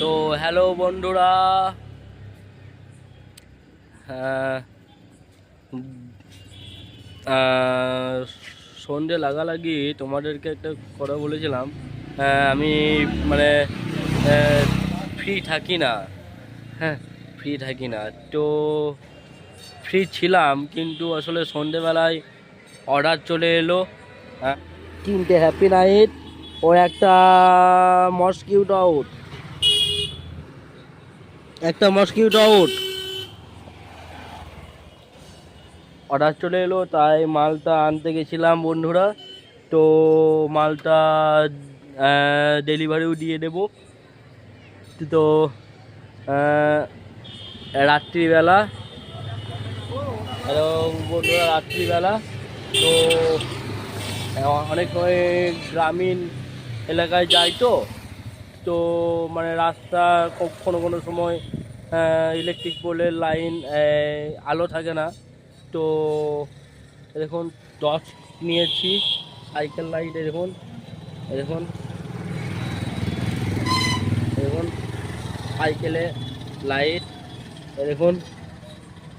তো হ্যালো বন্ধুরা। সন্ধে লাগালাগি তোমাদেরকে একটা কথা বলেছিলাম। আমি মানে ফ্রি থাকি না। হ্যাঁ ফ্রি থাকি না। তো ফ্রি ছিলাম কিন্তু আসলে সন্ধেবেলায় অর্ডার চলে এলো। হ্যাঁ, তিনটে হ্যাপি নাইট ও একটা মসকিউট আউট একটা মসকিউট আউট অর্ডার চলে এলো, তাই মালটা আনতে গেছিলাম বন্ধুরা। তো মালটা ডেলিভারিও দিয়ে দেব। তো রাত্রিবেলা। হ্যালো বন্ধুরা, রাত্রিবেলা। তো, অনেক গ্রামীণ এলাকায় যাই তো। তো মানে রাস্তা কোনো কোনো সময় ইলেকট্রিক পোলের লাইন আলো থাকে না। তো দেখুন টর্চ নিয়েছি সাইকেল লাইট দেখুন দেখুন দেখুন সাইকেলে লাইট দেখুন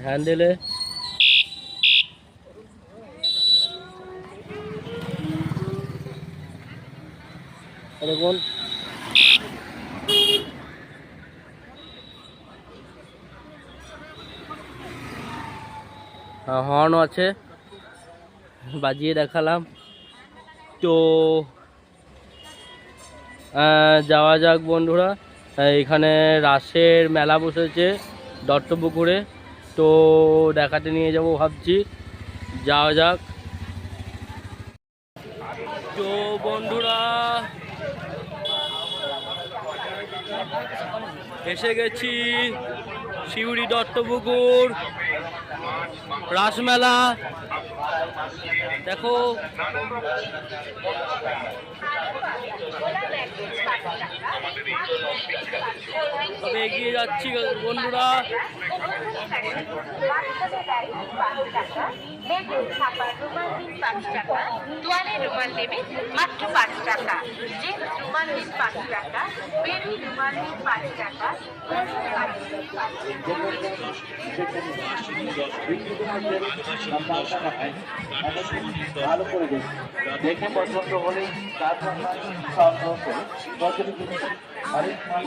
হ্যান্ডেলে দেখুন হর্ন আছে। বাজিয়ে দেখালাম। তো যাওয়া যাক বন্ধুরা। এখানে রাসের মেলা বসেছে দত্তপুকুরে। তো, দেখাতে নিয়ে যাব ভাবছি। যাওয়া যাক। তো, বন্ধুরা, এসে গেছি শিউরি দত্তপুকুর। রাসমেলা। দেখো। তবে এগিয়ে যাচ্ছি বন্ধুরা। রুমাল নেবে মাত্র পাঁচ টাকা। জেন্টস রুমাল দিন পাঁচ টাকা বেবি রুমাল দিন পাঁচ টাকা। ভালো করে দেখে পছন্দ হলে তারপর সংগ্রহ করে পছন্দ করুন আরেক মাল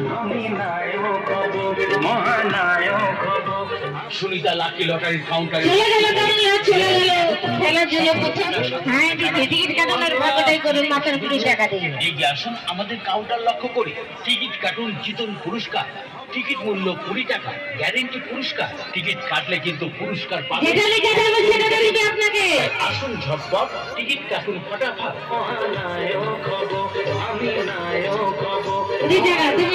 খেলা খেলা খেলা সুনিতা লাকি লটারির কাউন্টারে চলে গেল চলে গেল। জন্য প্রথম হ্যাঁ দিদি টিকিট কাটানোর ভাগটাই করুন মাত্র কুড়ি টাকা দিয়ে এগিয়ে আসুন আমাদের কাউন্টার লক্ষ্য করি টিকিট কাটুন জিতুন পুরস্কার। টিকিট মূল্য কুড়ি টাকা গ্যারেন্টি পুরস্কার। টিকিট কাটলে কিন্তু পুরস্কার পাবেন। দিবে আপনাকে। আসুন ঝটপট টিকিট কাটুন ফটাফট। তুমি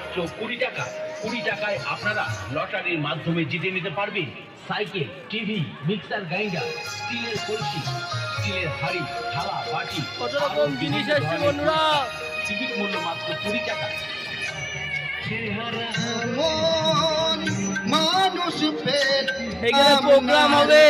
মাত্র কুড়ি টাকা। কুড়ি টাকায় আপনারা লটারির মাধ্যমে জিতে নিতে পারবেন সাইকেল টিভি মিক্সার গ্রাইন্ডার স্টিলের কলসি স্টিলের হাড়ি থালা বাটি কত রকম জিনিস এসছে বন্ধুরা? টিকিট মূল্য মাত্র কুড়ি টাকা। মানুষ এখানে প্রোগ্রাম হবে।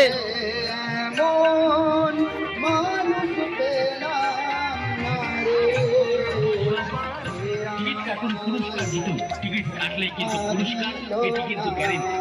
কাটুন পুরস্কার জিতুন টিকিট কাটলে কিন্তু পুরস্কার এটি কিন্তু গ্যারেন্টি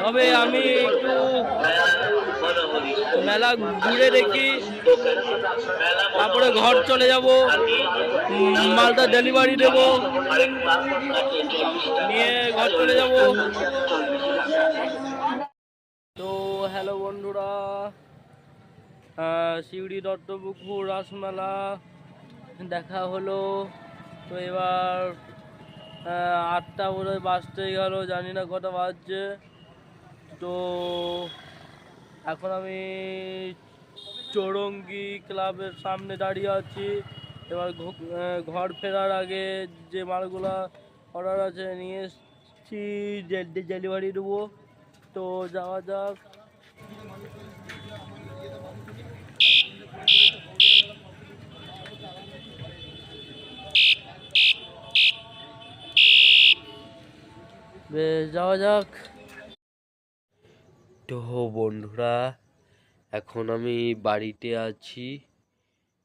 তবে আমি একটু মেলা ঘুরে দেখি তারপরে ঘর চলে যাব। উম, মালটা ডেলিভারি দেব। নিয়ে ঘর চলে যাব। তো হ্যালো বন্ধুরা শিউড়ি দত্তপুকুর রাসমেলা দেখা হলো। তো এবার আটটা বোধ হয় বাজতে গেল জানি না কটা বাজছে। তো এখন আমি চৌরঙ্গি ক্লাবের সামনে দাঁড়িয়ে আছি। এবার ঘর ফেরার আগে যে মালগুলা অর্ডার আছে নিয়ে এসছি ডেলিভারি দেবো। তো যাওয়া যাক। বেশ, যাওয়া যাক। তো বন্ধুরা এখন আমি বাড়িতে আছি,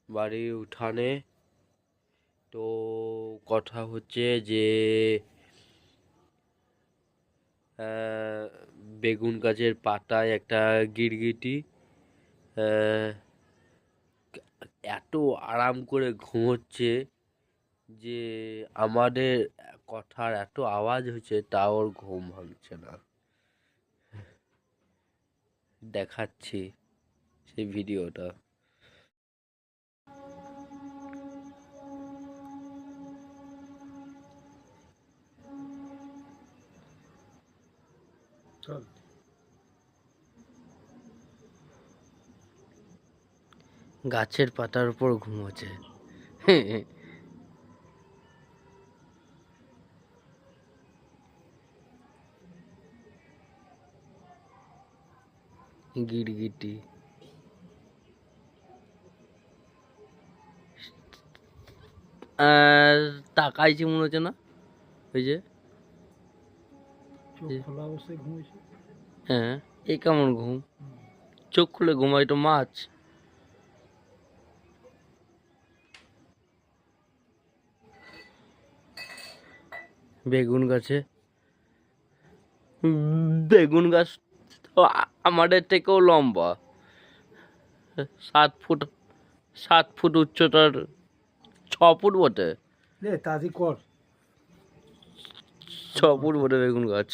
বাড়ির উঠানে। তো কথা হচ্ছে যে বেগুন গাছের পাতায় একটা গিরগিটি এত আরাম করে ঘুমোচ্ছে যে আমাদের কথার এত আওয়াজ হচ্ছে, তাও ওর ঘুম ভাঙছে না। দেখাচ্ছি। সেই ভিডিওটা। গাছের পাতার উপর ঘুমোচ্ছে গিরগিটি তাকাইছি মনে হচ্ছে না। ওই যে। হ্যাঁ এই কেমন ঘুম? চোখ খুলে ঘুমাই তো মাছ। বেগুন গাছে। বেগুন গাছ তো আমাদের থেকেও লম্বা। সাত ফুট সাত ফুট উচ্চতার ফুট বটে? তাজি কর। ছ ফুট বটে বেগুন গাছ।